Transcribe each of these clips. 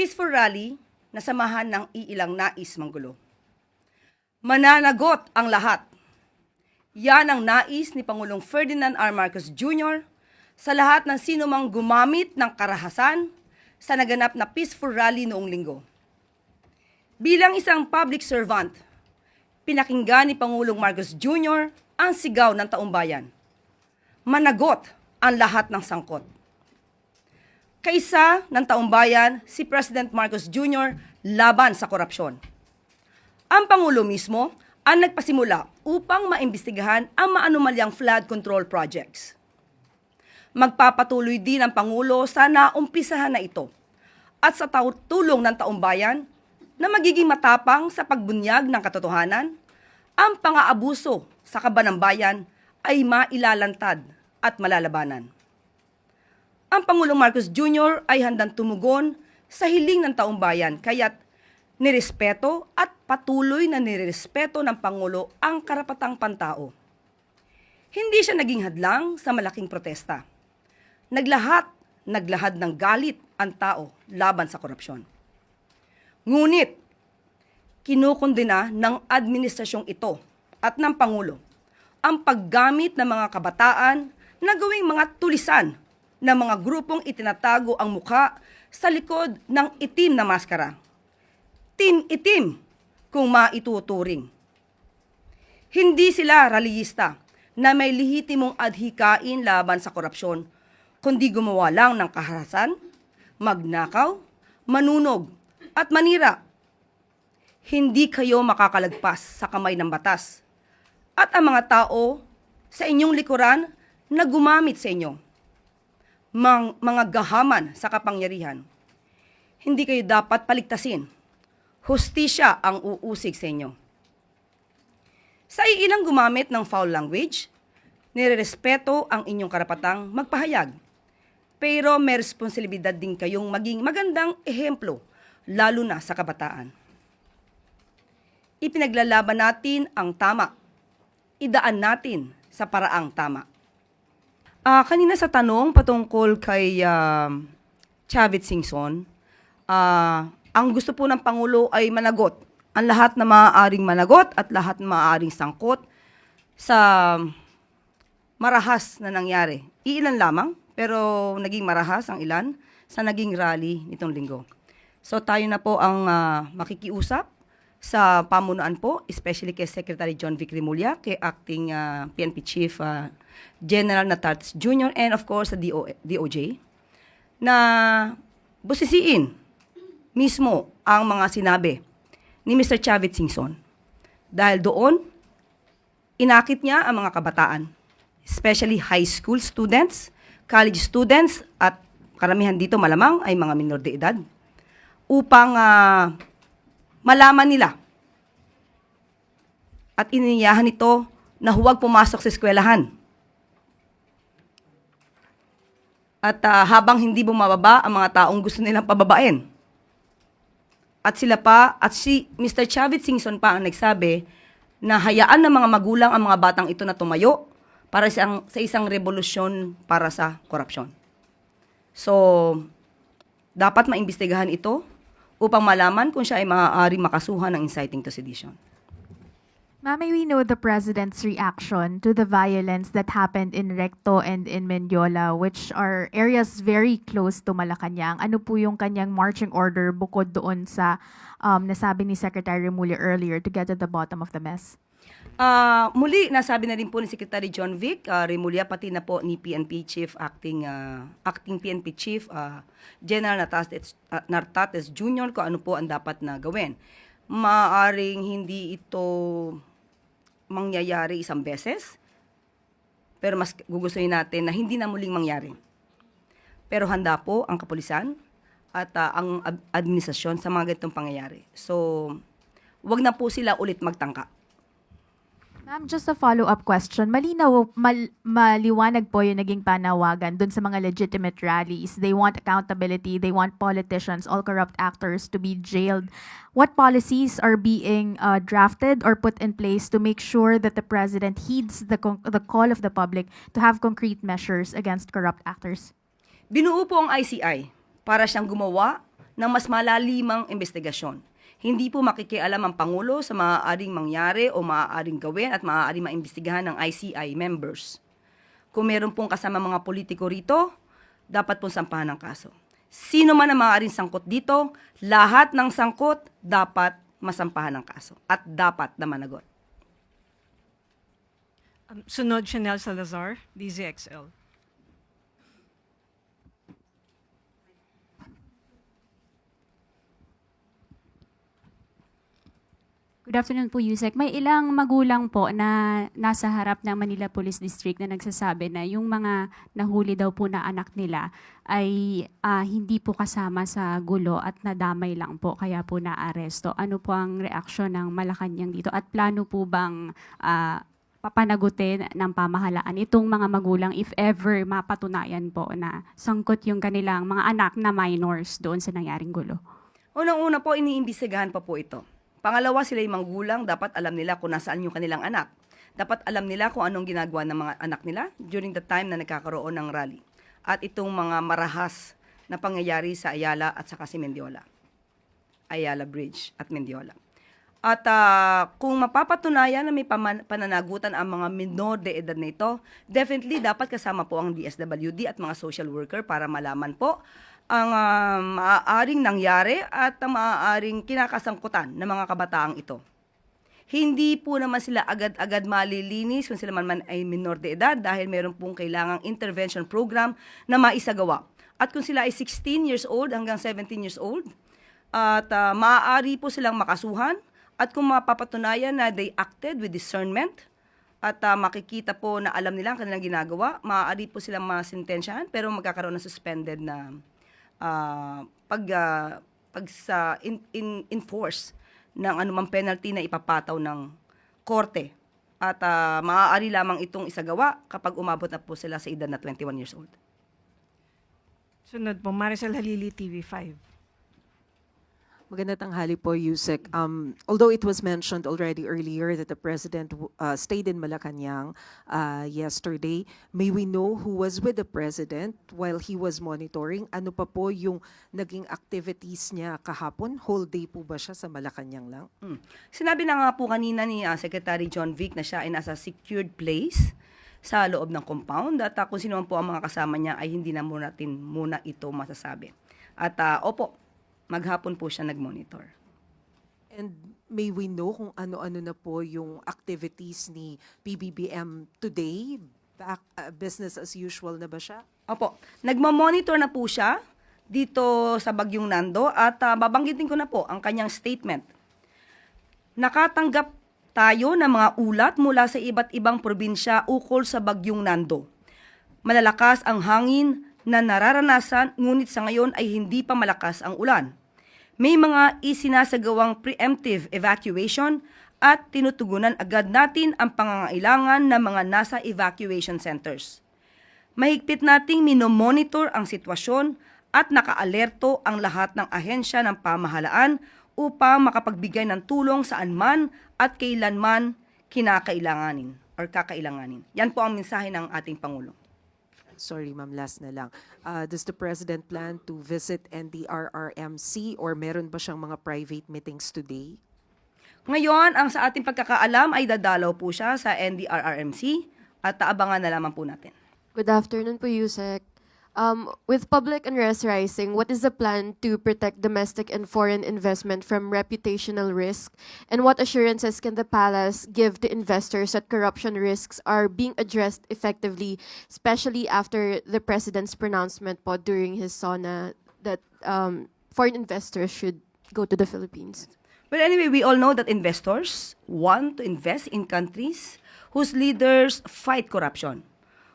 peaceful rally na samahan ng iilang nais manggulo. Mananagot ang lahat. Yan ang nais ni Pangulong Ferdinand R. Marcos Jr. sa lahat ng sino mang gumamit ng karahasan sa naganap na peaceful rally noong linggo. Bilang isang public servant, pinakinggan ni Pangulong Marcos Jr. ang sigaw ng taumbayan. Managot ang lahat ng sangkot. Kaisa ng taumbayan si President Marcos Jr. laban sa korupsyon. Ang Pangulo mismo ang nagpasimula upang maimbestigahan ang maanumalyang flood control projects. Magpapatuloy din ang Pangulo sa naumpisahan na ito at sa tulong ng taumbayan na magiging matapang sa pagbunyag ng katotohanan, ang pang-aabuso sa kaban ng bayan ay mailalantad at malalabanan. Ang Pangulong Marcos Jr. ay handang tumugon sa hiling ng taumbayan kaya't nirespeto at patuloy na nirespeto ng Pangulo ang karapatang pantao. Hindi siya naging hadlang sa malaking protesta. Naglahat, naglahad ng galit ang tao laban sa korupsyon. Ngunit, kinukundina ng administrasyong ito at ng Pangulo ang paggamit ng mga kabataan na gawing mga tulisan ng mga grupong itinatago ang mukha sa likod ng itim na maskara. Team itim kung maituturing. Hindi sila rallyista na may lehitimong adhikain laban sa korupsyon, kundi gumawa lang ng kaharasan, magnakaw, manunog, at manira. Hindi kayo makakalagpas sa kamay ng batas. At ang mga tao sa inyong likuran na gumamit sa inyo, mang, mga gahaman sa kapangyarihan, hindi kayo dapat paligtasin. Hustisya ang uusig sa inyo. Sa iilang gumamit ng foul language, nirerespeto ang inyong karapatang magpahayag. Pero may responsibilidad din kayong maging magandang ehemplo, lalo na sa kabataan. Ipinaglalaban natin ang tama. Idaan natin sa paraang tama. Ah, kanina sa tanong patungkol kay ah, Chavit Singson, ah, ang gusto po ng Pangulo ay managot. Ang lahat na maaaring managot at lahat na maaaring sangkot sa marahas na nangyari. Iilan lamang, pero naging marahas ang ilan sa naging rally nitong linggo. So tayo na po ang ah, makikiusap sa pamunuan po, especially kay Secretary John Vic Rimulya, kay Acting ah, PNP Chief ah, General Natarts Jr., and of course sa DO, DOJ, na busisiin mismo ang mga sinabi ni Mr. Chavit Singson. Dahil doon, inakit niya ang mga kabataan, especially high school students, college students, at karamihan dito malamang ay mga minor de edad, upang ah, malaman nila at iniyahan ito na huwag pumasok sa eskwelahan. At ah, habang hindi bumababa ang mga taong gusto nilang pababain. At sila pa, at si Mr. Chavit Singson pa ang nagsabi na hayaan ng mga magulang ang mga batang ito na tumayo para sa, isang- sa isang revolusyon para sa korupsyon. So, dapat maimbestigahan ito upang malaman kung siya ay maaari makasuhan ng inciting to sedition. Ma'am, we know the president's reaction to the violence that happened in Recto and in Mendiola, which are areas very close to Malacanang. Ano po yung kanyang marching order bukod doon sa um, nasabi ni Secretary Remulla earlier to get to the bottom of the mess? Ah, muli, nasabi na rin po ni Secretary John Vic uh, Remulla, pati na po ni PNP Chief, Acting ah, Acting PNP Chief ah, General Nartates, ah, Nartates Jr. kung ano po ang dapat na gawin. Maaring hindi ito mangyayari isang beses, pero mas gugustuhin natin na hindi na muling mangyari. Pero handa po ang kapulisan at ah, ang ad- administrasyon sa mga ganitong pangyayari. So, wag na po sila ulit magtangka. Ma'am, just a follow-up question. Malinaw, mal, maliwanag po yung naging panawagan dun sa mga legitimate rallies. They want accountability. They want politicians, all corrupt actors to be jailed. What policies are being uh, drafted or put in place to make sure that the president heeds the, the call of the public to have concrete measures against corrupt actors? Binuo po ang ICI para siyang gumawa ng mas malalimang investigasyon. Hindi po makikialam ang Pangulo sa maaaring mangyari o maaaring gawin at maaaring maimbestigahan ng ICI members. Kung meron pong kasama mga politiko rito, dapat pong sampahan ng kaso. Sino man ang maaaring sangkot dito, lahat ng sangkot dapat masampahan ng kaso at dapat na managot. Um, Sunod Chanel Salazar, DZXL. Good afternoon po, Yusek. May ilang magulang po na nasa harap ng Manila Police District na nagsasabi na yung mga nahuli daw po na anak nila ay ah, hindi po kasama sa gulo at nadamay lang po kaya po naaresto. Ano po ang reaksyon ng Malacanang dito at plano po bang ah, papanagutin ng pamahalaan itong mga magulang if ever mapatunayan po na sangkot yung kanilang mga anak na minors doon sa nangyaring gulo? Unang-una po, iniimbestigahan pa po ito. Pangalawa, sila yung manggulang, dapat alam nila kung nasaan yung kanilang anak. Dapat alam nila kung anong ginagawa ng mga anak nila during the time na nagkakaroon ng rally. At itong mga marahas na pangyayari sa Ayala at sa kasi Mendiola. Ayala Bridge at Mendiola. At ah, kung mapapatunayan na may pananagutan ang mga minor de edad na ito, definitely dapat kasama po ang DSWD at mga social worker para malaman po ang ah, maaaring nangyari at ang maaaring kinakasangkutan ng mga kabataang ito. Hindi po naman sila agad-agad malilinis kung sila man, man ay minor de edad dahil meron pong kailangang intervention program na maisagawa. At kung sila ay 16 years old hanggang 17 years old, at ah, maaari po silang makasuhan at kung mapapatunayan na they acted with discernment at ah, makikita po na alam nila ang kanilang ginagawa, maaari po silang masintensyahan pero magkakaroon ng suspended na ah, pag ah, pag sa in, in, enforce ng anumang penalty na ipapataw ng korte. At ah, maaari lamang itong isagawa kapag umabot na po sila sa edad na 21 years old. Sunod po, Maricel Halili, TV5. Magandang tanghali po, Yusek. Um, although it was mentioned already earlier that the President uh, stayed in Malacanang uh, yesterday, may we know who was with the President while he was monitoring? Ano pa po yung naging activities niya kahapon? Whole day po ba siya sa Malacanang lang? Mm. Sinabi na nga po kanina ni ah, Secretary John Vic na siya ay nasa secured place sa loob ng compound at ah, kung sino man po ang mga kasama niya ay hindi na muna natin muna ito masasabi. At ah, opo, maghapon po siya nag-monitor. And may we know kung ano-ano na po yung activities ni PBBM today? Back, uh, business as usual na ba siya? Opo, nagmo-monitor na po siya dito sa Bagyong Nando at ah, babanggitin ko na po ang kanyang statement. Nakatanggap tayo ng mga ulat mula sa iba't ibang probinsya ukol sa Bagyong Nando. Malalakas ang hangin na nararanasan ngunit sa ngayon ay hindi pa malakas ang ulan. May mga isinasagawang preemptive evacuation at tinutugunan agad natin ang pangangailangan ng mga nasa evacuation centers. Mahigpit nating minomonitor ang sitwasyon at nakaalerto ang lahat ng ahensya ng pamahalaan upang makapagbigay ng tulong saan man at kailanman kinakailanganin or kakailanganin. Yan po ang mensahe ng ating Pangulo. Sorry, ma'am, last na lang. Uh, does the President plan to visit NDRRMC or meron ba siyang mga private meetings today? Ngayon, ang sa ating pagkakaalam ay dadalaw po siya sa NDRRMC at taabangan na lamang po natin. Good afternoon po, Yusek. Um, with public unrest rising, what is the plan to protect domestic and foreign investment from reputational risk? And what assurances can the palace give to investors that corruption risks are being addressed effectively, especially after the president's pronouncement po during his SONA that um, foreign investors should go to the Philippines? Well, anyway, we all know that investors want to invest in countries whose leaders fight corruption,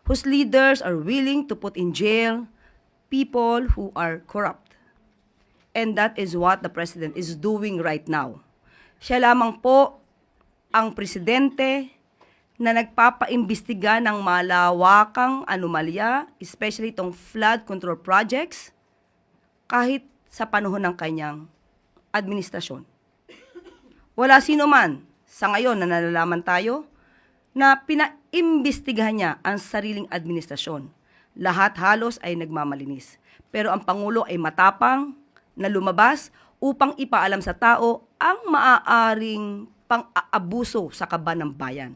whose leaders are willing to put in jail people who are corrupt. And that is what the president is doing right now. Siya lamang po ang presidente na nagpapaimbestiga ng malawakang anomalya, especially itong flood control projects, kahit sa panahon ng kanyang administrasyon. Wala sino man sa ngayon na nalalaman tayo na pinaimbestigahan niya ang sariling administrasyon. Lahat halos ay nagmamalinis. Pero ang Pangulo ay matapang, na lumabas upang ipaalam sa tao ang maaaring pang-aabuso sa kaban ng bayan.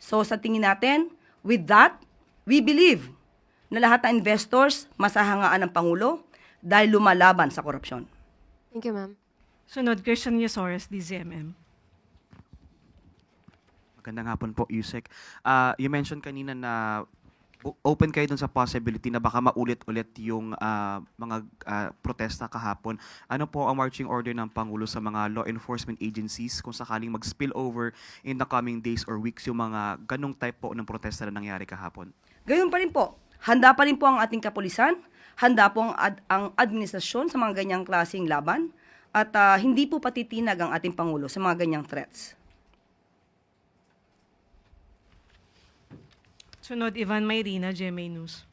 So sa tingin natin, with that, we believe na lahat ng investors masahangaan ng Pangulo dahil lumalaban sa korupsyon. Thank you, ma'am. Sunod, Christian Yesores, DZMM. Magandang hapon po, Yusek. Ah, you mentioned kanina na open kayo dun sa possibility na baka maulit-ulit yung ah, mga ah, protesta kahapon. Ano po ang marching order ng Pangulo sa mga law enforcement agencies kung sakaling mag-spill over in the coming days or weeks yung mga ganong type po ng protesta na nangyari kahapon? Gayun pa rin po, handa pa rin po ang ating kapulisan, handa po ang, ad- ang administrasyon sa mga ganyang klaseng laban, at ah, hindi po patitinag ang ating Pangulo sa mga ganyang threats. Sunod, Ivan Mayrina, GMA News.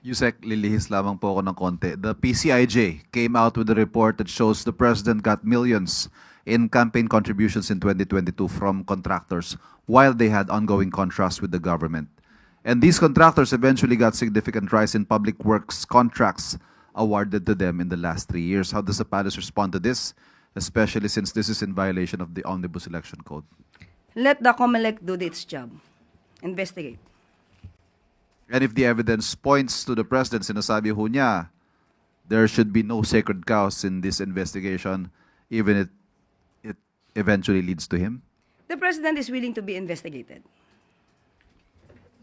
Yusek, lilihis lamang po ako ng konti. The PCIJ came out with a report that shows the president got millions in campaign contributions in 2022 from contractors while they had ongoing contracts with the government. And these contractors eventually got significant rise in public works contracts awarded to them in the last three years. How does the palace respond to this, especially since this is in violation of the Omnibus Election Code? Let the COMELEC do its job. Investigate. And if the evidence points to the president, sinasabi ho niya, there should be no sacred cows in this investigation, even if it eventually leads to him? The President is willing to be investigated.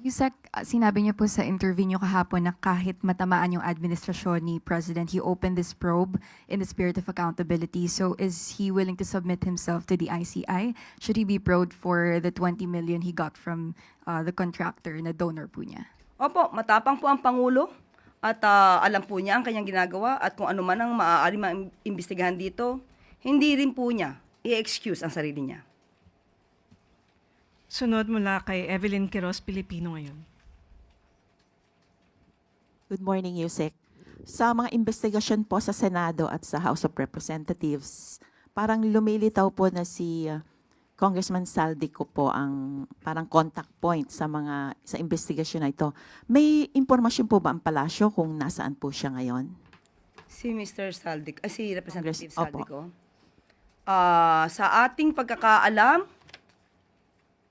Yusek, uh, sinabi niyo po sa interview niyo kahapon na kahit matamaan yung administrasyon ni President, he opened this probe in the spirit of accountability. So is he willing to submit himself to the ICI? Should he be probed for the 20 million he got from uh, the contractor na donor po niya? Opo, matapang po ang Pangulo at ah, alam po niya ang kanyang ginagawa at kung ano man ang maaari maimbestigahan dito, hindi rin po niya i-excuse ang sarili niya. Sunod mula kay Evelyn Quiroz, Pilipino ngayon. Good morning, Yusek. Sa mga investigasyon po sa Senado at sa House of Representatives, parang lumilitaw po na si uh, Congressman Saldico po ang parang contact point sa mga sa investigasyon na ito. May impormasyon po ba ang palasyo kung nasaan po siya ngayon? Si Mr. Saldic, ah, si Representative Congress- opo. Saldico. Ah, sa ating pagkakaalam,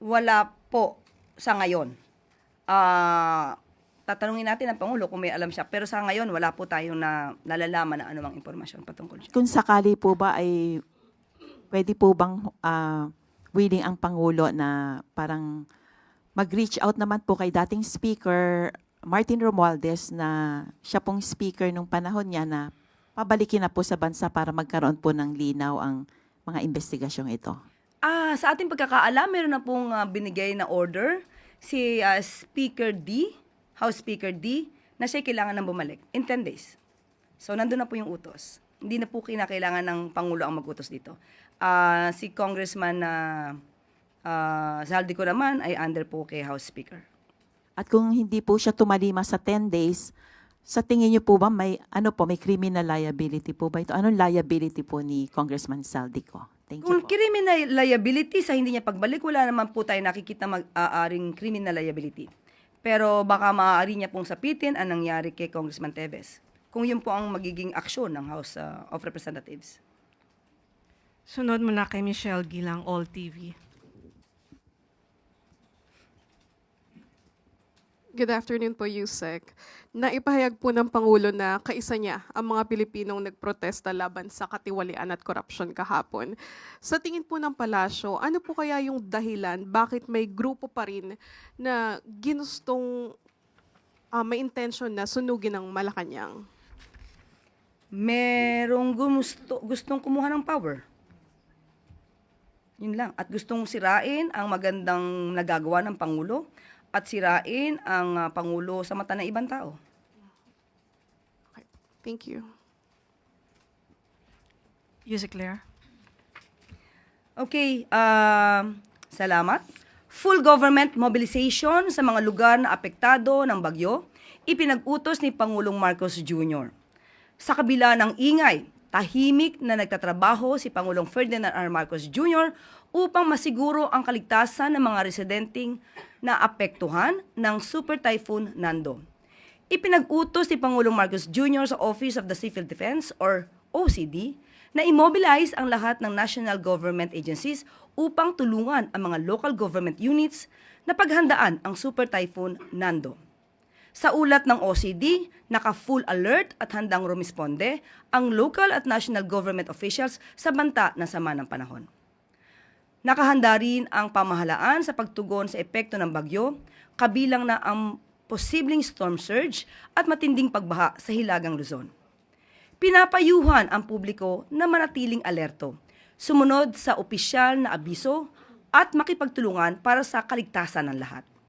wala po sa ngayon. Ah, tatanungin natin ang Pangulo kung may alam siya. Pero sa ngayon, wala po tayong na, nalalaman na anumang impormasyon patungkol siya. Kung sakali po ba ay pwede po bang ah, willing ang Pangulo na parang mag-reach out naman po kay dating Speaker Martin Romualdez na siya pong speaker nung panahon niya na pabalikin na po sa bansa para magkaroon po ng linaw ang mga investigasyong ito. Ah, sa ating pagkakaalam, meron na pong ah, binigay na order si ah, Speaker D, House Speaker D, na siya kailangan ng bumalik in 10 days. So, nandun na po yung utos. Hindi na po kinakailangan ng Pangulo ang mag-utos dito. Ah, si Congressman na uh, Zaldico naman ay under po kay House Speaker. At kung hindi po siya tumalima sa 10 days, sa tingin niyo po ba may ano po may criminal liability po ba ito? Anong liability po ni Congressman Saldico? Thank you Kung po. criminal liability sa hindi niya pagbalik, wala naman po tayo nakikita mag-aaring criminal liability. Pero baka maaari niya pong sapitin ang nangyari kay Congressman Tevez. Kung yun po ang magiging aksyon ng House uh, of Representatives. Sunod mula kay Michelle Gilang, All TV. Good afternoon po, Yusek. Naipahayag po ng Pangulo na kaisa niya ang mga Pilipinong nagprotesta laban sa katiwalian at korupsyon kahapon. Sa tingin po ng palasyo, ano po kaya yung dahilan bakit may grupo pa rin na ginustong ah, may intention na sunugin ng Malacanang? Merong gusto, gustong kumuha ng power. Yun lang. At gustong sirain ang magandang nagagawa ng Pangulo at sirain ang uh, Pangulo sa mata ng ibang tao. Thank you. Yusek Claire. Okay, um, salamat. Full government mobilization sa mga lugar na apektado ng bagyo, ipinag-utos ni Pangulong Marcos Jr. Sa kabila ng ingay, tahimik na nagtatrabaho si Pangulong Ferdinand R. Marcos Jr. upang masiguro ang kaligtasan ng mga residenteng na apektuhan ng Super Typhoon Nando. ipinag-utos ni Pangulong Marcos Jr. sa Office of the Civil Defense or OCD na immobilize ang lahat ng national government agencies upang tulungan ang mga local government units na paghandaan ang Super Typhoon Nando. Sa ulat ng OCD, naka-full alert at handang rumisponde ang local at national government officials sa banta ng sama ng panahon. Nakahanda rin ang pamahalaan sa pagtugon sa epekto ng bagyo, kabilang na ang posibleng storm surge at matinding pagbaha sa Hilagang Luzon. Pinapayuhan ang publiko na manatiling alerto, sumunod sa opisyal na abiso at makipagtulungan para sa kaligtasan ng lahat.